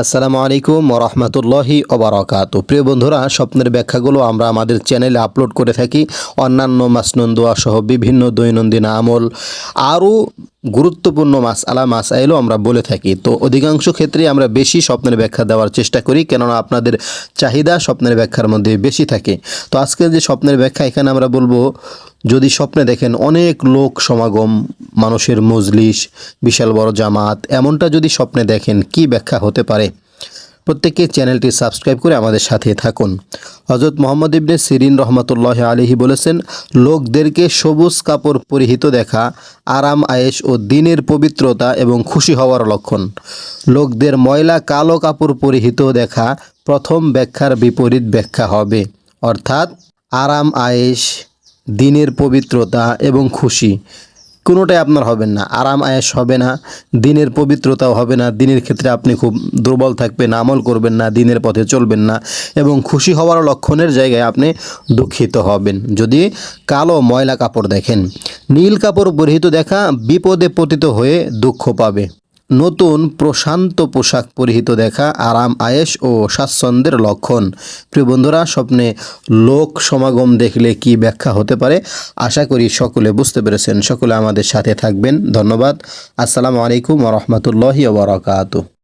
আসসালামু আলাইকুম রহমতুল্লাহি ওবরাকাত প্রিয় বন্ধুরা, স্বপ্নের ব্যাখ্যাগুলো আমরা আমাদের চ্যানেলে আপলোড করে থাকি। অন্যান্য মাসনুন দোয়া সহ বিভিন্ন দৈনন্দিন আমল, আরও গুরুত্বপূর্ণ মাস, আলা মাস আইলও আমরা বলে থাকি। তো অধিকাংশ ক্ষেত্রে আমরা বেশি স্বপ্নের ব্যাখ্যা দেওয়ার চেষ্টা করি, কেননা আপনাদের চাহিদা স্বপ্নের ব্যাখ্যার মধ্যে বেশি থাকে। তো আজকের যে স্বপ্নের ব্যাখ্যা, এখানে আমরা বলব যদি স্বপ্নে দেখেন অনেক লোক সমাগম, মানুষের মজলিস, বিশাল বড় জামাত, এমনটা যদি স্বপ্নে দেখেন কি ব্যাখ্যা হতে পারে? প্রত্যেকে চ্যানেলটি সাবস্ক্রাইব করে আমাদের সাথে থাকুন। হজরত মোহাম্মদ ইবনে সিরিন রহমতুল্লাহ আলিহি বলেছেন, লোকদেরকে সবুজ কাপড় পরিহিত দেখা আরাম, আয়েশ ও দিনের পবিত্রতা এবং খুশি হওয়ার লক্ষণ। লোকদের ময়লা কালো কাপড় পরিহিত দেখা প্রথম ব্যাখ্যার বিপরীত ব্যাখ্যা হবে। অর্থাৎ আরাম, আয়েশ দিনের পবিত্রতা এবং খুশি। কোনোটাই আপনার হবেন না, আরাম আয়েস হবে না, দিনের পবিত্রতাও হবে না, দিনের ক্ষেত্রে আপনি খুব দুর্বল থাকবেন, আমল করবেন না, দিনের পথে চলবেন না এবং খুশি হওয়ার লক্ষণের জায়গায় আপনি দুঃখিত হবেন। যদি কালো ময়লা কাপড় দেখেন, নীল কাপড় পরিহিত দেখা বিপদে পতিত হয়ে দুঃখ পাবে। নতুন প্রশান্ত পোশাক পরিহিত দেখা আরাম আয়েস ও স্বাচ্ছন্দ্যের লক্ষণ। প্রিয় বন্ধুরা, স্বপ্নে লোক সমাগম দেখলে কি ব্যাখ্যা হতে পারে? আশা করি সকলে বুঝতে পেরেছেন। সকলে আমাদের সাথে থাকবেন। ধন্যবাদ। আসসালামু আলাইকুম রহমতুল্লাহি ওবরাকাতু